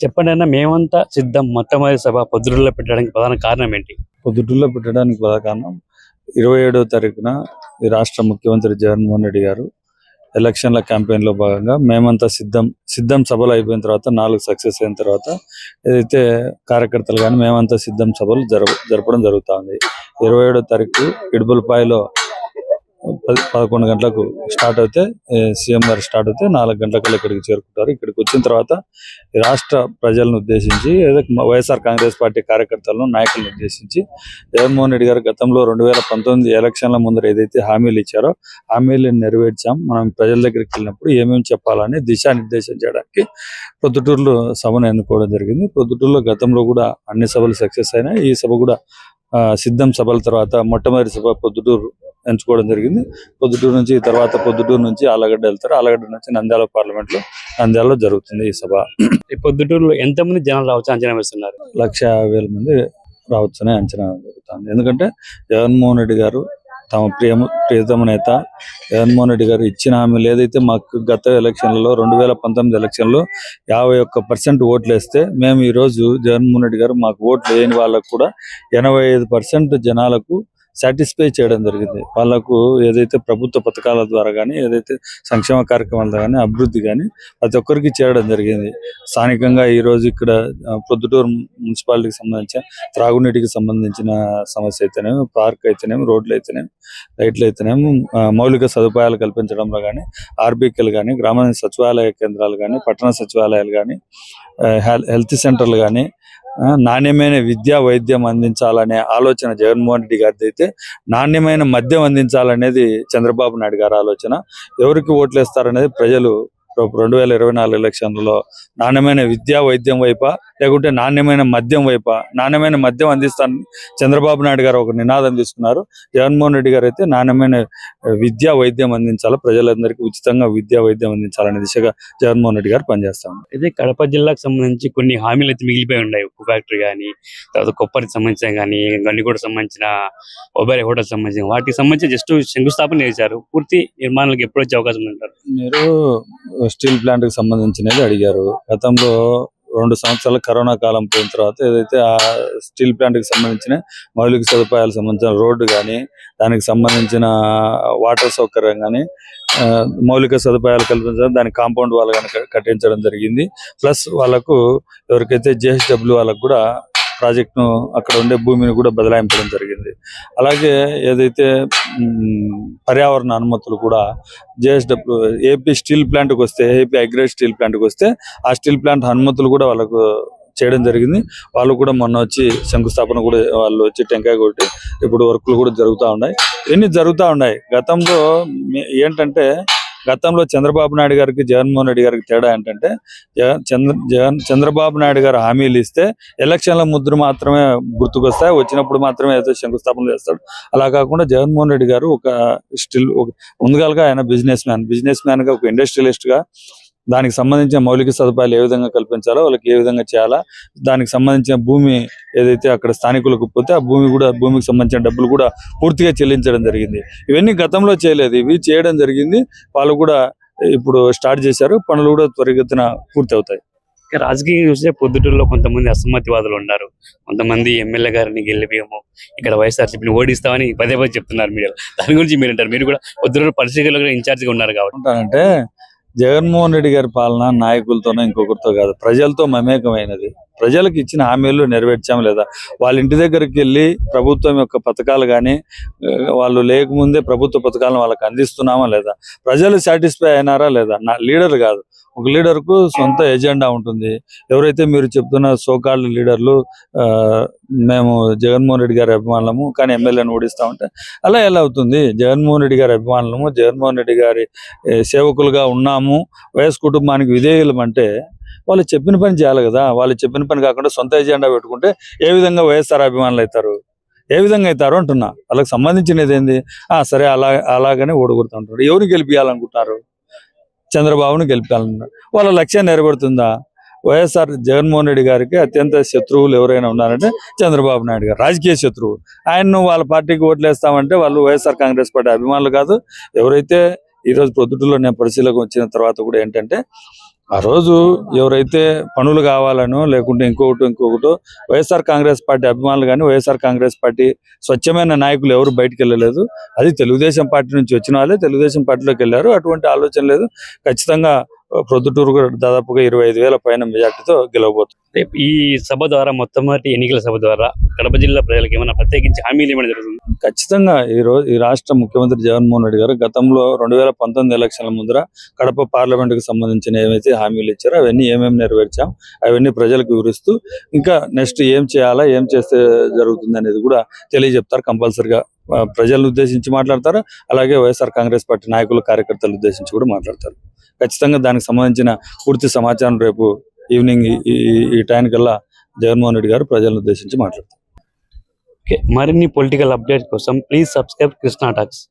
చెప్పండి అన్న మేమంతా సిద్ధం. మొట్టమొదటి సభ పొద్దురులో పెట్టడానికి ప్రధాన కారణం ఏంటి? పొద్దుటూరులో పెట్టడానికి ప్రధాన కారణం ఇరవై ఏడవ తారీఖున ఈ రాష్ట్ర ముఖ్యమంత్రి జగన్మోహన్ రెడ్డి గారు ఎలక్షన్ల క్యాంపెయిన్లో భాగంగా మేమంతా సిద్ధం సిద్ధం సభలు అయిపోయిన తర్వాత నాలుగు సక్సెస్ అయిన తర్వాత ఏదైతే కార్యకర్తలు కానీ మేమంతా సిద్ధం సభలు జరపడం జరుగుతుంది ఇరవై ఏడో తారీఖు ఇడుపులపాయలో పది పదకొండు గంటలకు స్టార్ట్ అయితే సీఎం గారు స్టార్ట్ అయితే నాలుగు గంటలకల్లా ఇక్కడికి చేరుకుంటారు. ఇక్కడికి వచ్చిన తర్వాత రాష్ట్ర ప్రజలను ఉద్దేశించి వైఎస్ఆర్ కాంగ్రెస్ పార్టీ కార్యకర్తలను నాయకులను ఉద్దేశించి జగన్మోహన్ రెడ్డి గారు గతంలో రెండు వేల పంతొమ్మిది ఎలక్షన్ల ముందర ఏదైతే హామీలు ఇచ్చారో హామీలను నెరవేర్చాం. మనం ప్రజల దగ్గరికి వెళ్ళినప్పుడు ఏమేమి చెప్పాలని దిశానిర్దేశం చేయడానికి పొద్దుటూరులో సభను ఎన్నుకోవడం జరిగింది. పొద్దుటూరులో గతంలో కూడా అన్ని సభలు సక్సెస్ అయినాయి. ఈ సభ కూడా సిద్ధం సభల తర్వాత మొట్టమొదటి సభ పొద్దుటూరు ఎంచుకోవడం జరిగింది. పొద్దుటూరు నుంచి తర్వాత పొద్దుటూరు నుంచి ఆలగడ్డ వెళ్తారు. ఆలగడ్డ నుంచి నంద్యాల పార్లమెంట్లో నంద్యాలలో జరుగుతుంది ఈ సభ. ఈ పొద్దుటూరులో ఎంతమంది జనాలు రావచ్చు అంచనా వేస్తున్నారు? లక్ష మంది రావచ్చని అంచనా జరుగుతుంది. ఎందుకంటే జగన్మోహన్ రెడ్డి గారు తమ ప్రియమ ప్రియతమ నేత. జగన్మోహన్ రెడ్డి గారు ఇచ్చిన హామీలు ఏదైతే మాకు గత ఎలక్షన్లలో రెండు వేల పంతొమ్మిది ఎలక్షన్లో యాభై ఒక్క పర్సెంట్ ఓట్లు వేస్తే మేము ఈ రోజు జగన్మోహన్ రెడ్డి గారు మాకు ఓట్లు వేయని వాళ్ళకు కూడా ఎనభై ఐదు పర్సెంట్ జనాలకు సాటిస్ఫై చేయడం జరిగింది. వాళ్ళకు ఏదైతే ప్రభుత్వ పథకాల ద్వారా కానీ ఏదైతే సంక్షేమ కార్యక్రమాల కానీ అభివృద్ధి కానీ ప్రతి ఒక్కరికి చేరడం జరిగింది. స్థానికంగా ఈ రోజు ఇక్కడ ఆ, ప్రొద్దుటూరు మున్సిపాలిటీకి సంబంధించిన త్రాగునీటికి సంబంధించిన సమస్య అయితేనేమి పార్క్ అయితేనేమి రోడ్లు అయితేనేమి లైట్లు అయితేనేమి మౌలిక సదుపాయాలు కల్పించడంలో కానీ ఆర్బీకేలు కానీ గ్రామ సచివాలయ కేంద్రాలు కానీ పట్టణ సచివాలయాలు కానీ హెల్త్ సెంటర్లు కానీ నాణ్యమైన విద్య వైద్యం అందించాలనే ఆలోచన జగన్మోహన్ రెడ్డి గారిది అయితే నాణ్యమైన మద్యం అందించాలనేది చంద్రబాబు నాయుడు గారి ఆలోచన. ఎవరికి ఓట్లు వేస్తారనేది ప్రజలు రెండు వేల ఇరవై నాలుగు ఎలక్షన్లలో నాణ్యమైన విద్యా వైద్యం వైపా లేకుంటే నాణ్యమైన మద్యం వైపా నాణ్యమైన మద్యం అందిస్తానని చంద్రబాబు నాయుడు గారు ఒక నినాదం తీసుకున్నారు. జగన్మోహన్ రెడ్డి గారు అయితే నాణ్యమైన విద్యా వైద్యం అందించాలి ప్రజలందరికీ ఉచితంగా విద్యా వైద్యం అందించాలనే దిశగా జగన్మోహన్ రెడ్డి గారు పనిచేస్తా ఉన్నారు. అయితే కడప జిల్లాకు సంబంధించి కొన్ని హామీలు అయితే మిగిలిపోయి ఉన్నాయి. ఉప్పు ఫ్యాక్టరీ కానీ తర్వాత కొప్పరికి సంబంధించిన కానీ గండికోట సంబంధించిన ఒబేరే హోటల్ సంబంధించిన వాటికి సంబంధించి జస్ట్ శంకుస్థాపన చేశారు. పూర్తి నిర్మాణాలకు ఎప్పుడు వచ్చే అవకాశం ఉంటారు మీరు స్టీల్ ప్లాంట్కి సంబంధించినది అడిగారు. గతంలో రెండు సంవత్సరాల కరోనా కాలం పోయిన తర్వాత ఏదైతే ఆ స్టీల్ ప్లాంట్కి సంబంధించిన మౌలిక సదుపాయాలకు సంబంధించిన రోడ్డు కానీ దానికి సంబంధించిన వాటర్ సౌకర్యం కానీ మౌలిక సదుపాయాలు కల్పించడం దానికి కాంపౌండ్ వాళ్ళు కానీ కట్టించడం జరిగింది. ప్లస్ వాళ్ళకు ఎవరికైతే జేహెచ్డబ్ల్యూ వాళ్ళకు కూడా ప్రాజెక్ట్ను అక్కడ ఉండే భూమిని కూడా బదలాయించడం జరిగింది. అలాగే ఏదైతే పర్యావరణ అనుమతులు కూడా జేఎస్డబ్ల్యూ ఏపీ స్టీల్ ప్లాంట్కి వస్తే ఏపీ అగ్రేడ్ స్టీల్ ప్లాంట్కి వస్తే ఆ స్టీల్ ప్లాంట్ అనుమతులు కూడా వాళ్ళకు చేయడం జరిగింది. వాళ్ళు కూడా మొన్న వచ్చి శంకుస్థాపన కూడా వాళ్ళు వచ్చి టెంకాయ కొట్టి ఇప్పుడు వర్కులు కూడా జరుగుతూ ఉన్నాయి. ఇవన్నీ జరుగుతూ ఉన్నాయి. గతంలో ఏంటంటే గతంలో చంద్రబాబు నాయుడు గారికి జగన్మోహన్ రెడ్డి గారికి తేడా ఏంటంటే జగన్ చంద్ర జగన్ చంద్రబాబు నాయుడు గారు హామీలు ఇస్తే ఎలక్షన్ల ముద్ర మాత్రమే గుర్తుకొస్తాయి. వచ్చినప్పుడు మాత్రమే ఏదో శంకుస్థాపన చేస్తాడు. అలా కాకుండా జగన్మోహన్ రెడ్డి గారు ఒక స్టిల్ ఒక ముందుగాలుగా ఆయన బిజినెస్ మ్యాన్. బిజినెస్ మ్యాన్గా ఒక ఇండస్ట్రియలిస్ట్గా దానికి సంబంధించిన మౌలిక సదుపాయాలు ఏ విధంగా కల్పించాలో వాళ్ళకి ఏ విధంగా చేయాలా దానికి సంబంధించిన భూమి ఏదైతే అక్కడ స్థానికులకు పోతే ఆ భూమి కూడా భూమికి సంబంధించిన డబ్బులు కూడా పూర్తిగా చెల్లించడం జరిగింది. ఇవన్నీ గతంలో చేయలేదు ఇవి చేయడం జరిగింది. వాళ్ళు కూడా ఇప్పుడు స్టార్ట్ చేశారు పనులు కూడా త్వరిగతిన పూర్తి అవుతాయి. రాజకీయం చూస్తే పొద్దుటూరులో కొంతమంది అసమ్మతివాదులు ఉన్నారు. కొంతమంది ఎమ్మెల్యే గారిని గెలిపియము ఇక్కడ వైఎస్ఆర్సీపీని ఓడిస్తామని పదే పదే చెప్తున్నారు మీరు దాని గురించి మీరు అంటారు మీరు కూడా పొద్దుటూరు పరిస్థితుల్లో కూడా ఇన్ఛార్జ్గా ఉన్నారు కాబట్టి. ఉంటానంటే జగన్మోహన్ రెడ్డి గారి పాలన నాయకులతోనో ఇంకొకరితో కాదు ప్రజలతో మమేకమైనది. ప్రజలకు ఇచ్చిన హామీలు నెరవేర్చాం లేదా? వాళ్ళ ఇంటి దగ్గరికి వెళ్ళి ప్రభుత్వం యొక్క పథకాలు కానీ వాళ్ళు లేకముందే ప్రభుత్వ పథకాలను వాళ్ళకి అందిస్తున్నామా లేదా? ప్రజలు సాటిస్ఫై అయినారా లేదా? నా లీడర్ కాదు. ఒక లీడర్కు సొంత ఎజెండా ఉంటుంది. ఎవరైతే మీరు చెప్తున్న సోకాల్డ్ లీడర్లు ఆ, మేము జగన్మోహన్ రెడ్డి గారి అభిమానులము కానీ ఎమ్మెల్యేని ఓడిస్తామంటే అలా ఎలా అవుతుంది? జగన్మోహన్ రెడ్డి గారి అభిమానులము జగన్మోహన్ రెడ్డి గారి సేవకులుగా ఉన్నాము వయస్ కుటుంబానికి విధేయులం అంటే వాళ్ళు చెప్పిన పని చేయాలి కదా. వాళ్ళు చెప్పిన పని కాకుండా సొంత ఎజెండా పెట్టుకుంటే ఏ విధంగా వైఎస్ఆర్ అభిమానులు అవుతారు? ఏ విధంగా అవుతారు అంటున్నా. వాళ్ళకి సంబంధించినది ఏంది? ఆ సరే అలా అలాగనే ఓడగొడుతుంటారు ఎవరిని గెలిపించాలనుకుంటున్నారు చంద్రబాబును గెలిపాలనుకుంటున్నారు వాళ్ళ లక్ష్యం నెరవేరుతుందా? వైఎస్ఆర్ జగన్మోహన్ రెడ్డి గారికి అత్యంత శత్రువులు ఎవరైనా ఉన్నారంటే చంద్రబాబు నాయుడు గారు రాజకీయ శత్రువు ఆయన్ను వాళ్ళ పార్టీకి ఓట్లేస్తామంటే వాళ్ళు వైఎస్ఆర్ కాంగ్రెస్ పార్టీ అభిమానులు కాదు. ఎవరైతే ఈ రోజు ప్రొద్దుటూరులో నేను పరిశీలనకు వచ్చిన తర్వాత కూడా ఏంటంటే ఆ రోజు ఎవరైతే పనులు కావాలనో లేకుంటే ఇంకొకటి ఇంకొకటి వైఎస్ఆర్ కాంగ్రెస్ పార్టీ అభిమానులు కానీ వైఎస్ఆర్ కాంగ్రెస్ పార్టీ స్వచ్ఛమైన నాయకులు ఎవరు బయటకు వెళ్ళలేదు. అది తెలుగుదేశం పార్టీ నుంచి వచ్చిన వాళ్ళే తెలుగుదేశం పార్టీలోకి వెళ్ళారు. అటువంటి ఆలోచన లేదు. ఖచ్చితంగా ప్రొద్దుటూరు కూడా దాదాపుగా ఇరవై ఐదు వేల పైన మెజార్టీతో గెలవబోతుంది. ఈ సభ ద్వారా మొట్టమొదటి ఎన్నికల సభ ద్వారా కడప జిల్లా ప్రజలకు ఏమైనా ప్రత్యేకించి హామీలు ఏమైనా జరుగుతుంది? ఖచ్చితంగా ఈ రోజు ఈ రాష్ట్ర ముఖ్యమంత్రి జగన్మోహన్ రెడ్డి గారు గతంలో రెండు వేల పంతొమ్మిది ఎలక్షన్ల ముందర కడప పార్లమెంట్కు సంబంధించిన ఏవైతే హామీలు ఇచ్చారో అవన్నీ ఏమేమి నెరవేర్చాం అవన్నీ ప్రజలకు వివరిస్తూ ఇంకా నెక్స్ట్ ఏం చేయాలా ఏం చేస్తే జరుగుతుంది అనేది కూడా తెలియజెప్తారు. కంపల్సరిగా ప్రజలను ఉద్దేశించి మాట్లాడతారు. అలాగే వైఎస్ఆర్ కాంగ్రెస్ పార్టీ నాయకులు కార్యకర్తలు ఉద్దేశించి కూడా మాట్లాడతారు. ఖచ్చితంగా దానికి సంబంధించిన పూర్తి సమాచారం రేపు ఈవినింగ్ ఈ- ఈ- టైం కల్లా జగన్మోహన్ రెడ్డి గారు ప్రజలను ఉద్దేశించి మాట్లాడతారు. ఓకే మరిన్ని పొలిటికల్ అప్డేట్ కోసం ప్లీజ్ సబ్స్క్రైబ్ కృష్ణా టాక్స్.